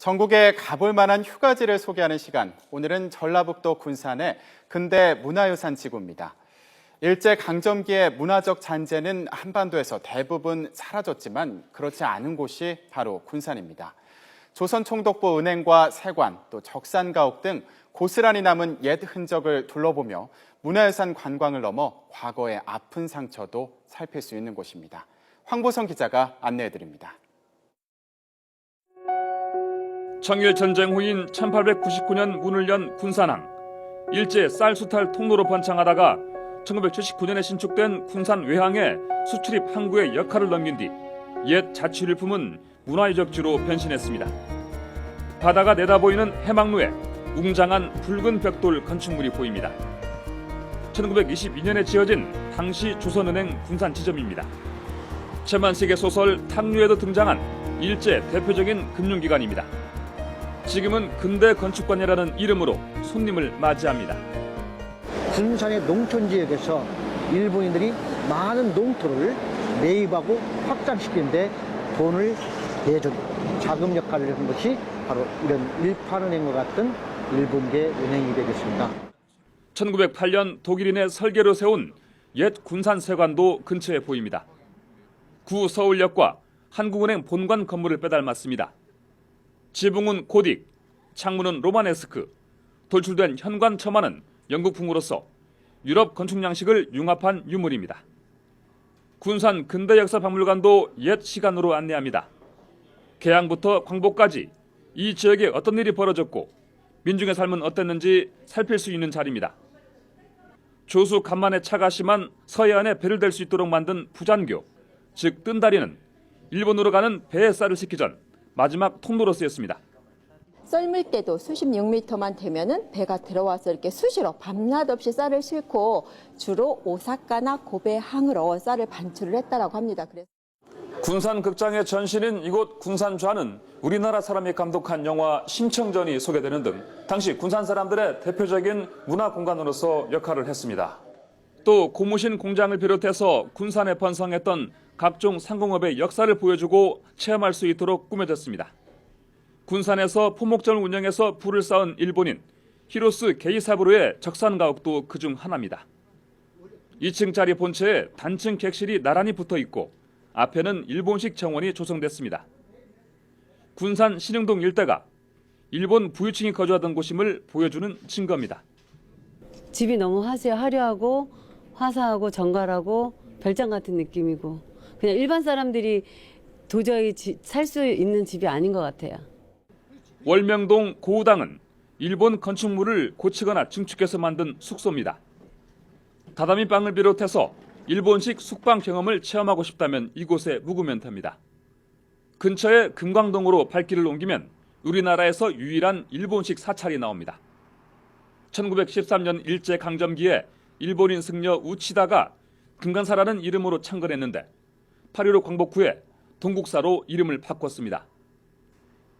전국에 가볼 만한 휴가지를 소개하는 시간. 오늘은 전라북도 군산의 근대 문화유산 지구입니다. 일제 강점기의 문화적 잔재는 한반도에서 대부분 사라졌지만 그렇지 않은 곳이 바로 군산입니다. 조선 총독부 은행과 세관, 또 적산가옥 등 고스란히 남은 옛 흔적을 둘러보며 문화유산 관광을 넘어 과거의 아픈 상처도 살필 수 있는 곳입니다. 황보성 기자가 안내해 드립니다. 청일 전쟁 후인 1899년 문을 연 군산항. 일제 쌀 수탈 통로로 번창하다가 1979년에 신축된 군산 외항에 수출입 항구의 역할을 넘긴 뒤 옛 자치율품은 문화유적지로 변신했습니다. 바다가 내다보이는 해망로에 웅장한 붉은 벽돌 건축물이 보입니다. 1922년에 지어진 당시 조선은행 군산 지점입니다. 최만식의 소설 탕류에도 등장한 일제 대표적인 금융기관입니다. 지금은 근대 건축관이라는 이름으로 손님을 맞이합니다. 군산의 농촌 지역에서 일본인들이 많은 농토를 매입하고 확장시키는데 돈을 내준 자금 역할을 한 것이 바로 이런 일판은행과 같은 일본계 은행이 되겠습니다. 1908년 독일인의 설계로 세운 옛 군산세관도 근처에 보입니다. 구 서울역과 한국은행 본관 건물을 빼닮았습니다. 지붕은 고딕, 창문은 로마네스크, 돌출된 현관 처마는 영국풍으로서 유럽 건축 양식을 융합한 유물입니다. 군산 근대 역사 박물관도 옛 시간으로 안내합니다. 개항부터 광복까지 이 지역에 어떤 일이 벌어졌고 민중의 삶은 어땠는지 살필 수 있는 자리입니다. 조수 간만에 차가 심한 서해안에 배를 댈 수 있도록 만든 부잔교, 즉 뜬다리는 일본으로 가는 배에 쌀을 싣기 전 마지막 통로로 쓰였습니다. 썰물 때도 수십 6미터만 되면은 배가 들어와서 이렇게 수시로 밤낮 없이 쌀을 싣고 주로 오사카나 고베 항으로 쌀을 반출을 했다라고 합니다. 그래서 군산 극장의 전신인 이곳 군산좌는 우리나라 사람이 감독한 영화 심청전이 소개되는 등 당시 군산 사람들의 대표적인 문화 공간으로서 역할을 했습니다. 또 고무신 공장을 비롯해서 군산에 번성했던 각종 상공업의 역사를 보여주고 체험할 수 있도록 꾸며졌습니다. 군산에서 포목전을 운영해서 부를 쌓은 일본인 히로스 게이사부로의 적산 가옥도 그중 하나입니다. 2층짜리 본체에 단층 객실이 나란히 붙어 있고 앞에는 일본식 정원이 조성됐습니다. 군산 신흥동 일대가 일본 부유층이 거주하던 곳임을 보여주는 증거입니다. 집이 너무 화사, 화려하고 화사하고 정갈하고 별장 같은 느낌이고 그냥 일반 사람들이 도저히 살 수 있는 집이 아닌 것 같아요. 월명동 고우당은 일본 건축물을 고치거나 증축해서 만든 숙소입니다. 다다미 방을 비롯해서 일본식 숙방 경험을 체험하고 싶다면 이곳에 묵으면 됩니다. 근처에 금광동으로 발길을 옮기면 우리나라에서 유일한 일본식 사찰이 나옵니다. 1913년 일제 강점기에 일본인 승려 우치다가 금강사라는 이름으로 창건했는데 8.15 광복 후에 동국사로 이름을 바꿨습니다.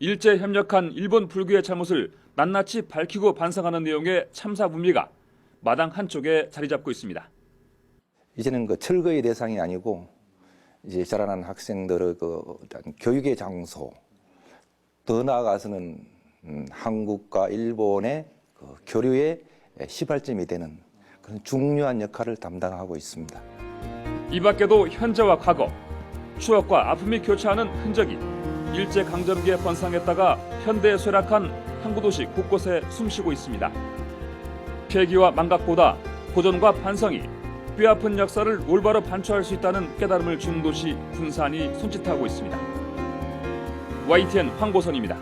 일제 협력한 일본 불교의 잘못을 낱낱이 밝히고 반성하는 내용의 참사 분미가 마당 한쪽에 자리 잡고 있습니다. 이제는 그 철거의 대상이 아니고 이제 자라난 학생들의 그 교육의 장소 더 나아가서는 음, 한국과 일본의 그 교류의 시발점이 되는 그런 중요한 역할을 담당하고 있습니다. 이 밖에도 현재와 과거, 추억과 아픔이 교차하는 흔적이 일제 강점기에 번성했다가 현대에 쇠락한 항구 도시 곳곳에 숨쉬고 있습니다. 폐기와 망각보다 보존과 반성이 뼈아픈 역사를 올바로 반추할 수 있다는 깨달음을 준 도시 군산이 손짓하고 있습니다. YTN 황보선입니다.